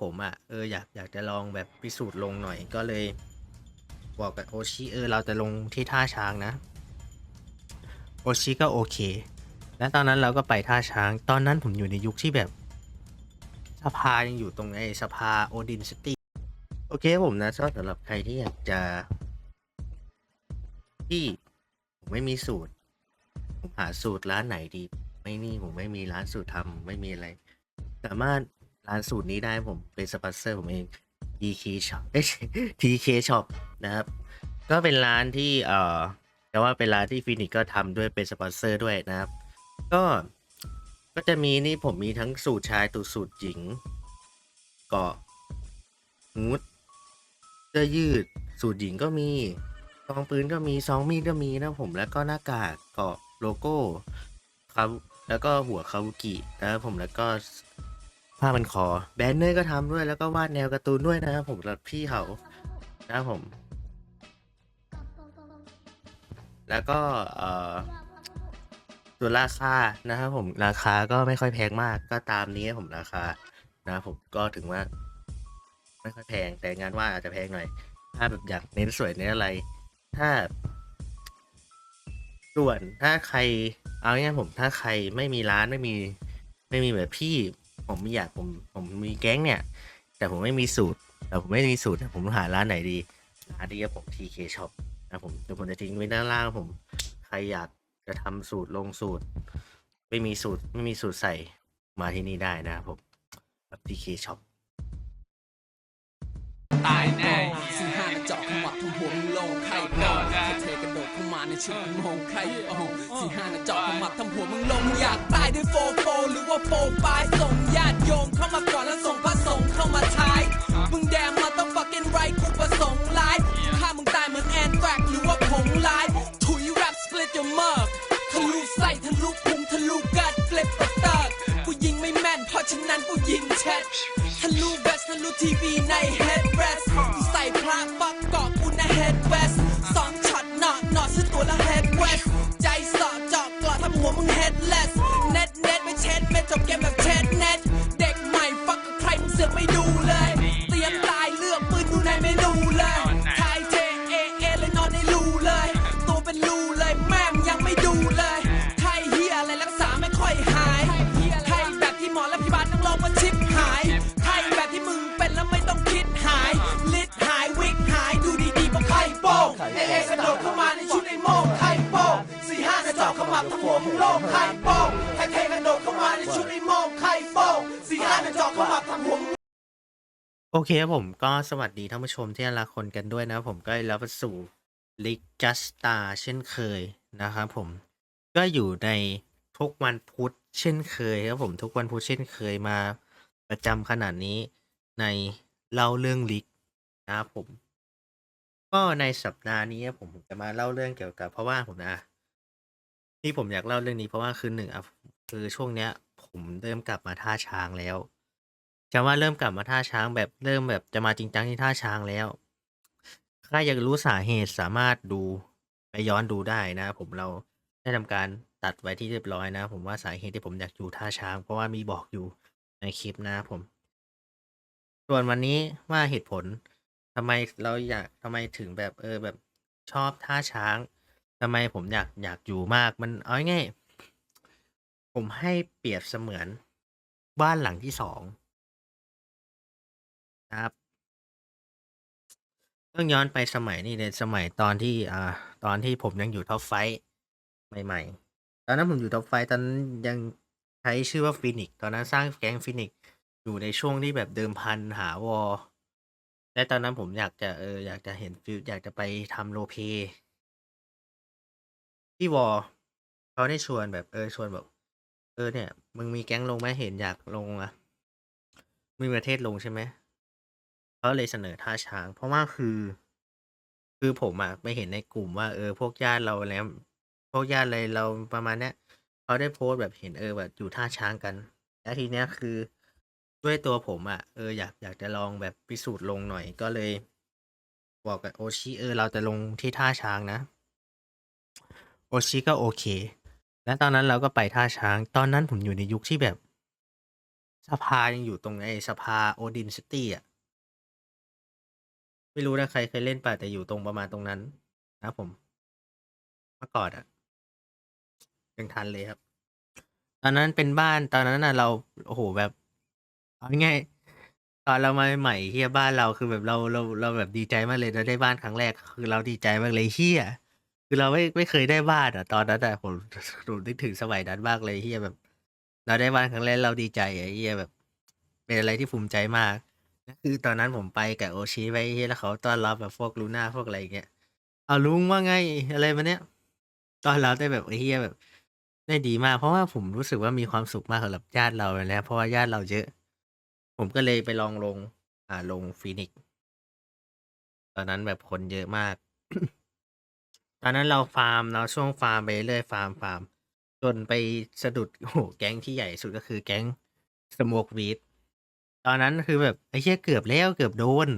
ผมอะ่ะเอออยากอยากจะลองแบบพิสูจน์ลงหน่อยก็เลย บอกกับโอชิเออเราจะลงที่ท่าช้างนะโอชิก็โอเค และตอนนั้นเราก็ไปท่าช้าง ตอนนั้นผมอยู่ในยุคที่แบบสภายังอยู่ตรงไอ้สภาโอดินซิตี้โอเคผมนะสำหรับใครที่อยากจะ ที่ผมไม่มีสูตรผมหาสูตรร้านไหนดี ไม่นี่ผมไม่มีร้านสูตรทำไม่มีอะไร สามารถ ร้านสูตรนี้ได้ผมเป็นสปอนเซอร์ผมเอง TK Shop เอ้ TK Shop นะครับ ก็เป็นร้านที่เอ่อแต่ว่าเป็นร้านที่ฟินิกก็ทำด้วยเป็นสปอนเซอร์ด้วยนะครับ ก็ก็จะมีนี่ผมมีทั้งสูตรชายตัวสูตรหญิง เกาะฮูดเสื้อยืด สูตรหญิงก็มีซองปืนก็มีซองมีดก็มีนะผมแล้วก็หน้ากากเกาะโลโก้ครับแล้วก็หัวคาบุกินะครับผมแล้วก็ ผ้าพันคอแบนเนอร์ก็ทำด้วยแล้วก็วาดแนวการ์ตูนด้วยนะครับผมสำหรับพี่เขานะครับผม แล้วก็เอ่อส่วนราคานะครับผมราคาก็ไม่ค่อยแพงมากก็ตามนี้ครับผมราคานะครับผมก็ถึงว่า ไม่ค่อยแพงแต่งานวาดอาจจะแพงหน่อย ถ้าแบบอยากเน้นสวยเน้นอะไร ถ้า ส่วนถ้าใครเอาง่ายๆผมถ้าใครไม่มีร้านไม่มี ไม่มีแบบพี่ ผมไม่อยากผมผมมีแก๊งเนี่ย แต่ผมไม่มีสูตร แต่ผมไม่มีสูตรแต่ผมหาร้านไหนดีร้านนี้ครับผม TK Shop นะผมเดี๋ยวผมจะทิ้งไว้ด้านล่างครับผม ใครอยากจะทำสูตรลงสูตร ไม่มีสูตรไม่มีสูตรใส่มาที่นี่ได้นะครับผมแบบ TK Shop ตายแน่สี่ห้าเจาะขมับทุ่มหัวมึงลงไข่โง่ ในชุดมงมองไข่โอ้สี่ห้าเจาะขมับทำหัวมึงลงอยากตายด้วยโฟโฟหรือว่าโปรไฟส่งญาติโยมเข้ามาก่อนแล้วส่งพระสงฆ์เข้ามาท้าย มึงแดงมาต้อง fucking right กูประสงค์ร้ายฆ่ามึงตายเหมือนแอนแฟกหรือว่าผงลายถุยแรปส split your mug ทะลุไส้ทะลุพุงทะลุกัด flip the thug กูยิงไม่แม่นเพราะฉะนั้นกูยิงแชททะลุเวสทะลุทีวีใน head rest กูใส่พระปักเกาะกูใน head west สองช็อต ซื้อตัวละ head west ใจสอดเจาะกอดทำหัวมึง headless เอเอกระโดดเข้ามาในชุดในโม่งไข่โป้งสี่ห้ากระจอกขมับทั้งหัวมึงโล่งไข่โป้งไทยเทกระโดดเข้ามาในชุดในโม่งไข่โป้งสี่ห้ากระจอกขมับทั้งหัวมึงโอเคครับผมก็สวัสดีท่านผู้ชมที่รักคนกันด้วยนะครับผมก็รับมาสู่ลิกจัสตาเช่นเคยนะครับผมก็อยู่ในทุกวันพุธเช่นเคยครับผมทุกวันพุธเช่นเคยมาประจำขนาดนี้ในเล่าเรื่องลิกนะครับผม ก็ในสัปดาห์นี้ผมจะมาเล่าเรื่องเกี่ยวกับ เพราะว่าผมนะที่ผมอยากเล่าเรื่องนี้เพราะว่าคือหนึ่งอะคือช่วงเนี้ย ผมเริ่มกลับมาท่าช้างแล้วจะว่าเริ่มกลับมาท่าช้างแบบเริ่มแบบจะมาจริงจังที่ท่าช้างแล้ว ถ้าอยากรู้สาเหตุสามารถดูไปย้อนดูได้นะ ผมเราได้ทำการตัดไว้ที่เรียบร้อยนะ ผมว่าสาเหตุที่ผมอยากอยู่ท่าช้าง เพราะว่ามีบอกอยู่ในคลิปนะผม ส่วนวันนี้ว่าเหตุผล ทำไมเราอยากทำไมถึงแบบ เออ แบบชอบท่าช้างทำไมผมอยากอยากอยู่มาก มันเอาง่ายๆผมให้เปรียบเสมือนบ้านหลังที่สองครับต้องย้อนไปสมัยนี่เลยสมัยตอนที่อ่าตอนที่ผมยังอยู่ท็อปไฟท์ใหม่ ๆ ตอนนั้นผมอยู่ท็อปไฟท์ตอนนั้นยังใช้ชื่อว่าฟินิกตอนนั้นสร้างแก๊งฟินิกอยู่ในช่วงที่แบบเดิมพันหาวอล และตอนนั้นผมอยากจะ เออ อยากจะเห็นฟิลอยากจะไปทำโรลเพลย์ที่วอลเขาได้ชวนแบบ เออ ชวนแบบ เออ เนี่ย มึงมีแก๊งลงไหมเห็นอยากลงอะมีประเทศลงใช่ไหม เขาเลยเสนอท่าช้าง เพราะว่าคือ คือผมอะไปเห็นในกลุ่มว่า เออ พวกญาติเราแล้ว พวกญาติอะไรเราประมาณเนี้ย เขาได้โพสต์แบบเห็นเออแบบอยู่ท่าช้างกัน แล้วทีเนี้ยคือ ด้วยตัวผมอะเอออยากอยากจะลองแบบพิสูจน์ลงหน่อยก็เลย บอกกับโอชิเออเราจะลงที่ท่าช้างนะ โอชิก็โอเค และตอนนั้นเราก็ไปท่าช้าง ตอนนั้นผมอยู่ในยุคที่แบบสภายังอยู่ตรงไอ้สภาโอดินซิตี้อะไม่รู้นะใครเคยเล่นป่ะแต่อยู่ตรงประมาณตรงนั้นนะผม เมื่อก่อนอะยังทันเลยครับ ตอนนั้นเป็นบ้านตอนนั้นน่ะเราโอ้โหแบบ เอาง่ายๆตอนเรามาใหม่เฮียบ้านเราคือแบบเราเราเราแบบดีใจมากเลยเราได้บ้านครั้งแรก คือเราดีใจมากเลยเฮียคือเราไม่ไม่เคยได้บ้านอะ ตอนนั้นแต่ผมผมนึกถึงสมัยนั้นมากเลยเฮียแบบ เราได้บ้านครั้งแรกเราดีใจไอ้เฮียแบบ เป็นอะไรที่ภูมิใจมากคือตอนนั้นผมไปกับโอชิไปเฮียแล้วเขาต้อนรับแบบพวกลูน่าพวกอะไรอย่างเงี้ยเอาลุงว่าไงอะไรมาเนี้ยตอนเรับได้แบบไอ้เฮียแบบ ได้ดีมาก เพราะว่าผมรู้สึกว่ามีความสุขมากสำหรับญาติเราเลยนะเพราะว่าญาติเราเยอะ ผมก็เลยไปลองลง อ่าลงฟีนิกซ์ตอนนั้นแบบคนเยอะมาก ตอนนั้นเราฟาร์มเราช่วงฟาร์มไปเรื่อยฟาร์มฟาร์ม จนไปสะดุดโอ้โหแก๊งที่ใหญ่สุดก็คือแก๊งสโมกวีดตอนนั้นคือแบบไอ้เชี่ยเกือบแล้วเกือบโดน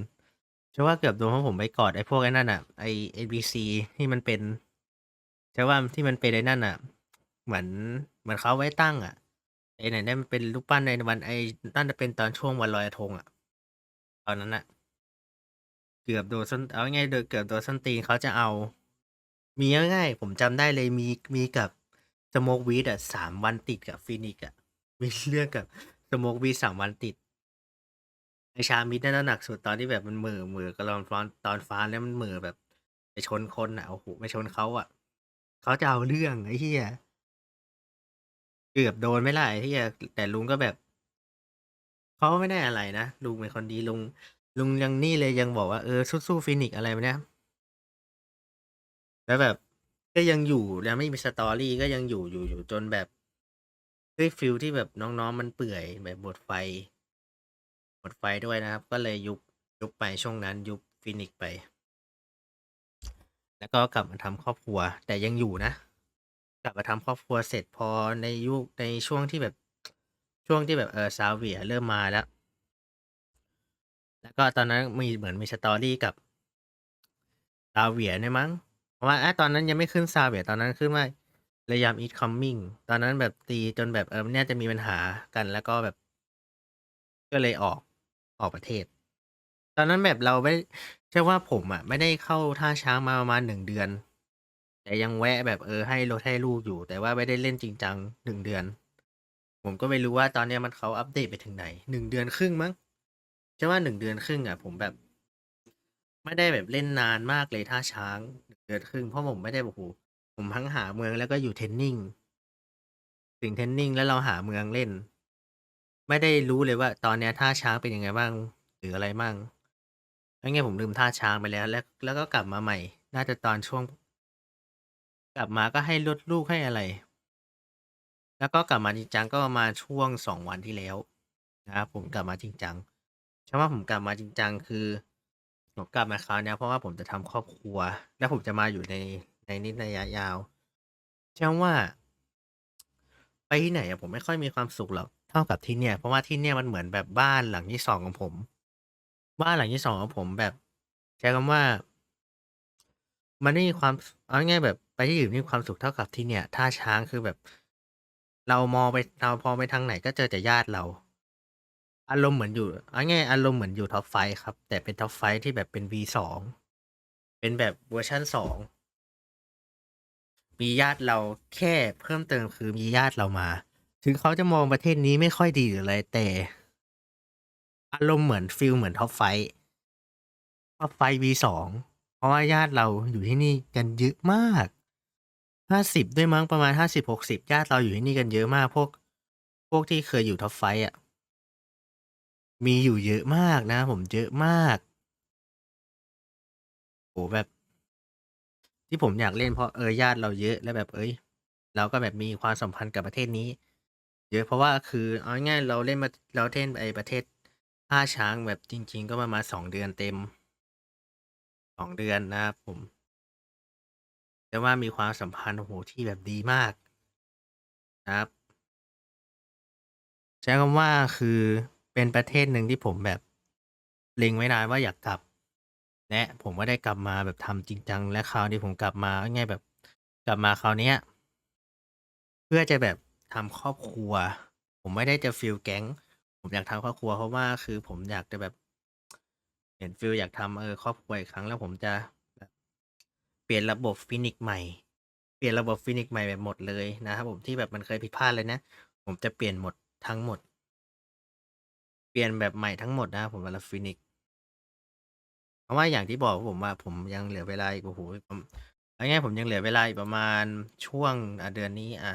ใช่ว่าเกือบโดนเพราะผมไปกอดไอ้พวกไอ้นั่นอะไอ้เอ็นบีซีที่มันเป็นใช่ว่าที่มันเป็นไอ้นั่นอะ เหมือนเหมือนเขาไว้ตั้งอะ ไอ้ไหนได้มันเป็นรูปปั้นในวันไอ้นั่นจะเป็นตอนช่วงวันลอยกระทงอะตอนนั้นอะเกือบโดนส้นเอาง่ายๆโดยเกือบโดนส้นตีนเขาจะเอา มีง่ายๆผมจำได้เลยมีมีกับสโมกวีดอะสามวันติดกับฟินิกอะมีเรื่องกับสโมกวีดสามวันติดไอชามิดนั่นหนักสุดตอนที่แบบมันเหมือเหมือกระลอนฟอนตอนฟ้าแล้วมันเหมือแบบไปชนคนอะโอ้โหไปชนเขาอะเขาจะเอาเรื่องไอ้เหี้ย เกือบโดนไม่ล่ะไอ้เหี้ยแต่ลุงก็แบบ เขาไม่ได้อะไรนะลุงเป็นคนดีลุง ลุงยังนี่เลยยังบอกว่าเออสู้ๆฟินิกซ์อะไรมาเนี้ยแล้วแบบก็ยังอยู่แล้วไม่มีสตอรี่ก็ยังอยู่อยู่อยู่จนแบบด้วยฟิลที่แบบน้องๆมันเปื่อยแบบหมดไฟหมดไฟด้วยนะครับ ก็เลยยุบยุบไปช่วงนั้น ยุบฟินิกซ์ไป แล้วก็กลับมาทำครอบครัว แต่ยังอยู่นะ กลับมาทำครอบครัวเสร็จพอในยุคในช่วงที่แบบช่วงที่แบบเออซาเวียเริ่มมาแล้ว แล้วก็ตอนนั้นมีเหมือนมีสตอรี่กับซาเวียเนี่ยมั้งเพราะว่าอะตอนนั้นยังไม่ขึ้นซาเวียตอนนั้นขึ้นว่าระยามอีทคัมมิ่งตอนนั้นแบบตีจนแบบเออเนี่ยจะมีปัญหากันแล้วก็แบบ ก็เลยออกออกประเทศ ตอนนั้นแบบเราไม่ใช่ว่าผมอะ ไม่ได้เข้าท่าช้างมาประมาณหนึ่งเดือน แต่ยังแวะแบบ เออ ให้รถให้ลูกอยู่ แต่ว่าไม่ได้เล่นจริงจังหนึ่งเดือน ผมก็ไม่รู้ว่าตอนเนี้ยมันเขาอัปเดตไปถึงไหนหนึ่งเดือนครึ่งมั้งใช่ว่าหนึ่งเดือนครึ่งอะ ผมแบบ ไม่ได้แบบเล่นนานมากเลยท่าช้างหนึ่งเดือนครึ่งเพราะผมไม่ได้บอกโหผมทั้งหาเมืองแล้วก็อยู่เทนนิ่งถึงเทนนิ่งแล้วเราหาเมืองเล่น ไม่ได้รู้เลยว่า ตอนเนี้ยท่าช้างเป็นยังไงบ้าง หรืออะไรบ้างแล้วไงผมลืมท่าช้างไปแล้ว แล้วแล้วก็กลับมาใหม่ น่าจะตอนช่วง กลับมาก็ให้ลดลูกให้อะไร แล้วก็กลับมาจริงจังก็ประมาณช่วงสองวันที่แล้วนะครับผมกลับมาจริงจังใช่ว่าผมกลับมาจริงจังคือผมกลับมาคราวนี้เพราะว่าผมจะทำครอบครัว แล้วผมจะมาอยู่ในในนิดระยะยาวใช่ว่า ไปที่ไหนผมไม่ค่อยมีความสุขหรอกเท่ากับที่เนี่ย เพราะว่าที่เนี่ยมันเหมือนแบบบ้านหลังที่สองของผม บ้านหลังที่สองของผมแบบใช้คำว่า มันไม่มีความเอาง่ายแบบ ที่อื่นมีความสุขเท่ากับที่เนี่ยท่าช้างคือแบบ เรามองไปเราพอไปทางไหนก็เจอแต่ญาติเรา อารมณ์เหมือนอยู่เอาง่ายอารมณ์เหมือนอยู่ท็อปไฟครับ แต่เป็นท็อปไฟที่แบบเป็น V สองเป็นแบบเวอร์ชันสองมีญาติเราแค่เพิ่มเติมคือมีญาติเรามา ถึงเขาจะมองประเทศนี้ไม่ค่อยดีหรืออะไรแต่ อารมณ์เหมือนฟิลเหมือนท็อปไฟท็อปไฟ V สองเพราะว่าญาติเราอยู่ที่นี่กันเยอะมาก ห้าสิบด้วยมั้งประมาณห้าสิบหกสิบญาติเราอยู่ที่นี่กันเยอะมาก พวก พวกที่เคยอยู่ท็อปไฟว์อะมีอยู่เยอะมากนะผมเยอะมากโหแบบ ที่ผมอยากเล่นเพราะ เออ ญาติเราเยอะ แล้วแบบเอ้ย เราก็แบบมีความสัมพันธ์กับประเทศนี้ เยอะ เพราะว่าคือเอาง่าย ๆ เราเล่นมา เราเล่นไอประเทศท่าช้างแบบจริง ๆ ก็ประมาณสองเดือนเต็มสองเดือนนะครับผม แต่ว่ามีความสัมพันธ์ โอ้โหที่แบบดีมาก ครับ ใช้คำว่า คือเป็นประเทศหนึ่งที่ผมแบบเล็งไว้นานว่าอยากกลับ และผมก็ได้กลับมาแบบทำจริงจัง และคราวนี้ผมกลับมาง่าย ๆ แบบ กลับมาคราวเนี้ย เพื่อจะแบบทำครอบครัว ผมไม่ได้จะฟิลแก๊ง ผมอยากทำครอบครัว เพราะว่าคือผมอยากจะแบบ เห็นฟีลอยากทำ เออ ครอบครัวอีกครั้ง แล้วผมจะ ลี่ยนระบบฟินิกใหม่ เปลี่ยนระบบฟินิกใหม่แบบหมดเลยนะครับผมที่แบบมันเคยผิดพลาดเลยนะ ผมจะเปลี่ยนหมดทั้งหมด เปลี่ยนแบบใหม่ทั้งหมดนะครับผมสำหรับฟินิกเพราะว่าอย่างที่บอกผมว่าผมยังเหลือเวลาอีกโอ้โหผมเอาง่ายผมยังเหลือเวลาอีกประมาณช่วงเดือนนี้อะ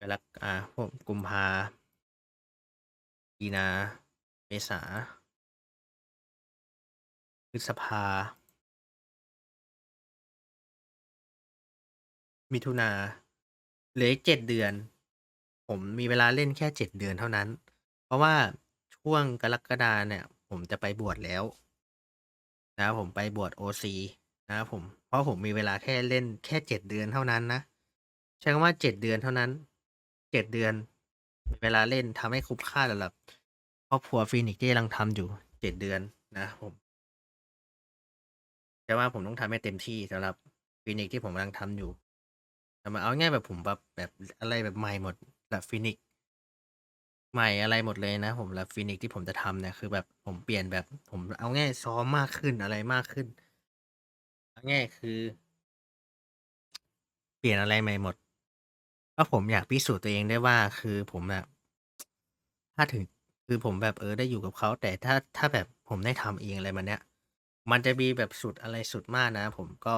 กรกอะพวกกุมภามีนาเมษาพฤษภา มิถุนาเหลืออีกเจ็ดเดือน ผมมีเวลาเล่นแค่เจ็ดเดือนเท่านั้น เพราะว่าช่วงกรกฎาเนี่ย ผมจะไปบวชแล้ว นะครับผมไปบวชโอซีนะครับผม เพราะผมมีเวลาแค่เล่นแค่เจ็ดเดือนเท่านั้นนะใช้คำว่าเจ็ดเดือนเท่านั้นเจ็ดเดือน เวลาเล่นทำให้คุ้มค่าสำหรับครอบครัวฟีนิกซ์ที่กำลังทำอยู่เจ็ดเดือนนะผมแต่ว่าผมต้องทำให้เต็มที่สำหรับฟีนิกซ์ที่ผมกำลังทำอยู่ แต่มาเอาง่ายแบบผมแบบแบบอะไรแบบใหม่หมดแบบฟีนิกใหม่อะไรหมดเลยนะ ผมแล้วฟีนิกที่ผมจะทำเนี่ยคือแบบผมเปลี่ยนแบบผมเอาง่ายซ้อมมากขึ้นอะไรมากขึ้นเอาง่ายคือ เปลี่ยนอะไรใหม่หมดเพราะผมอยากพิสูจน์ตัวเองได้ว่าคือผมแบบถ้าถึงคือผมแบบเออได้อยู่กับเขาแต่ถ้าถ้าแบบผมได้ทำเองอะไรมันเนี้ยมันจะมีแบบสุดอะไรสุดมากนะ ผมก็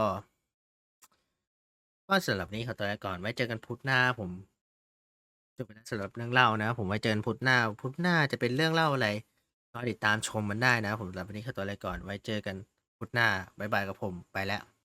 ก็สำหรับนี้ขอตัวไปก่อนไว้เจอกันพุธหน้าผมจะเป็นสำหรับเรื่องเล่านะ ผมไว้เจอกันพุธหน้า พุธหน้าจะเป็นเรื่องเล่าอะไรก็ติดตามชมมันได้นะ ผมสำหรับวันนี้ขอตัวไปก่อนไว้เจอกันพุธหน้าบายบายกับผมไปแล้ว